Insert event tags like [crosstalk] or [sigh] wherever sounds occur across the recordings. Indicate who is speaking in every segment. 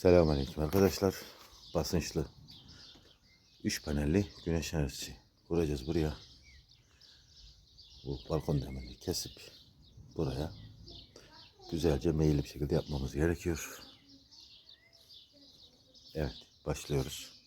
Speaker 1: Selamünaleyküm arkadaşlar. Basınçlı 3 panelli güneş enerjisi kuracağız buraya. Bu balkon demirini kesip buraya güzelce meyilli bir şekilde yapmamız gerekiyor. Evet başlıyoruz.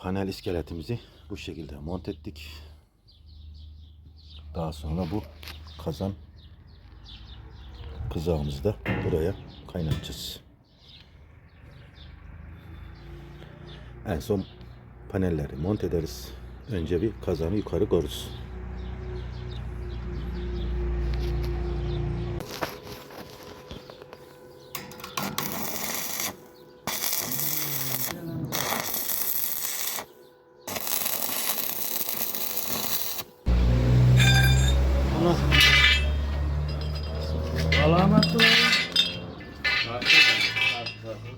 Speaker 1: Panel iskeletimizi bu şekilde monte ettik. Daha sonra bu kazan kızağımızı da buraya kaynatacağız. En son panelleri monte ederiz. Önce bir kazanı yukarı koruz.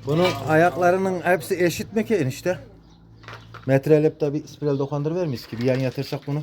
Speaker 1: Bunun ayaklarının hepsi eşit mi ki enişte? Metrelep bir spiral dokandır vermiş ki bir yan yatırsak bunu.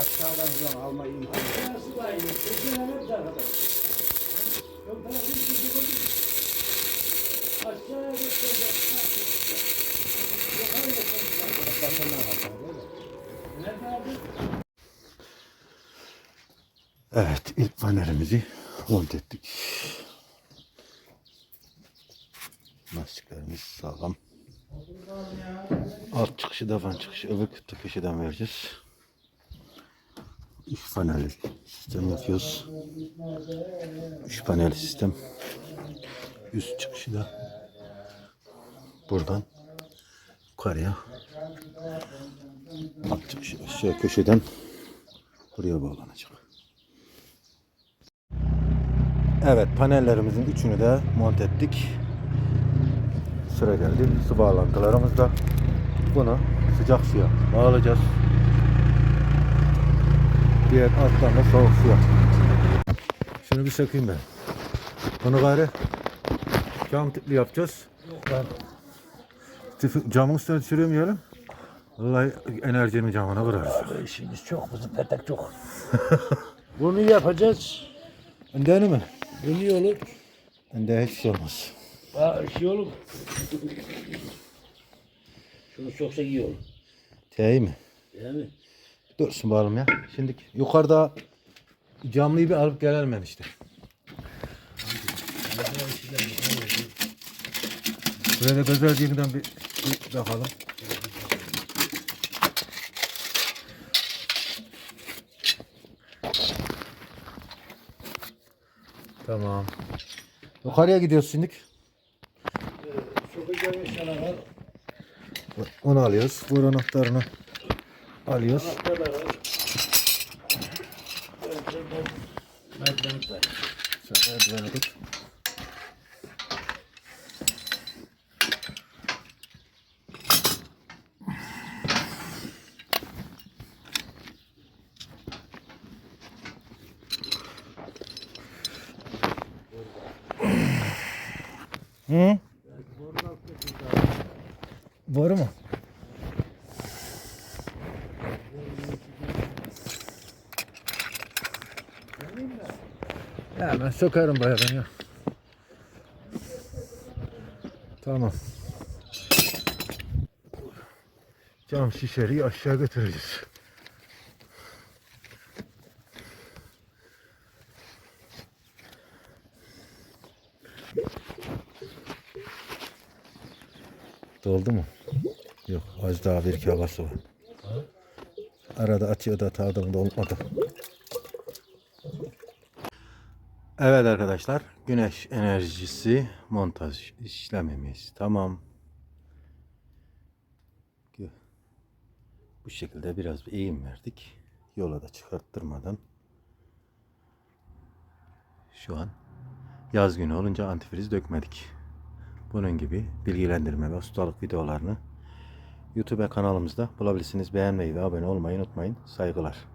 Speaker 2: Aşağıdan falan alma imkanı.
Speaker 1: Evet ilk panelimizi monte ettik. Lastiklerimiz sağlam. Alt çıkışı da van çıkışı öbür köşeden vereceğiz. Üç panel sistem yapıyoruz. Üç panel sistem. Üst çıkışı da buradan yukarıya alt çıkışı aşağı köşeden buraya bağlanacak. Evet panellerimizin üçünü de monte ettik. Sıra geldi su bağlantılarımızda. Bunu sıcak suya bağlayacağız. Diğer alttan da soğuk suya. Şunu bir sökeyim ben. Bunu gari cam tipli yapacağız.
Speaker 2: Ben
Speaker 1: Tipi- Camın üstüne düşürmeyelim. Vallahi enerjinin camına kırarız.
Speaker 2: işimiz çok, bizim petek çok. [laughs] Bunu yapacağız.
Speaker 1: Önde mi?
Speaker 2: Bu ne olur?
Speaker 1: Önde hiç şey olmaz.
Speaker 2: Ha, şey olur. Şunu soksak iyi olur.
Speaker 1: T'yi mi?
Speaker 2: Değil mi?
Speaker 1: Dursun bakalım ya. Şimdi yukarıda camlıyı bir alıp gelelim ben işte. Buraya da gözelciğinden bir, bir bakalım. Tamam. Yukarıya gidiyoruz şimdi.
Speaker 2: Sokacağım eşyalar var.
Speaker 1: Onu alıyoruz. Bu anahtarını alıyoruz. Şöyle eldiven tut. Hı? Boru mu? Ya ben sokarım bayağı ben ya. Tamam. Cam şişeyi aşağı götüreceğiz. Doldu mu? Yok az daha bir iki havası var. Arada açıyor da tadım olmadı. Evet arkadaşlar güneş enerjisi montaj işlemimiz tamam. Bu şekilde biraz bir eğim verdik. Yola da çıkarttırmadan. Şu an yaz günü olunca antifriz dökmedik. Bunun gibi bilgilendirme ve ustalık videolarını YouTube kanalımızda bulabilirsiniz. Beğenmeyi ve abone olmayı unutmayın. Saygılar.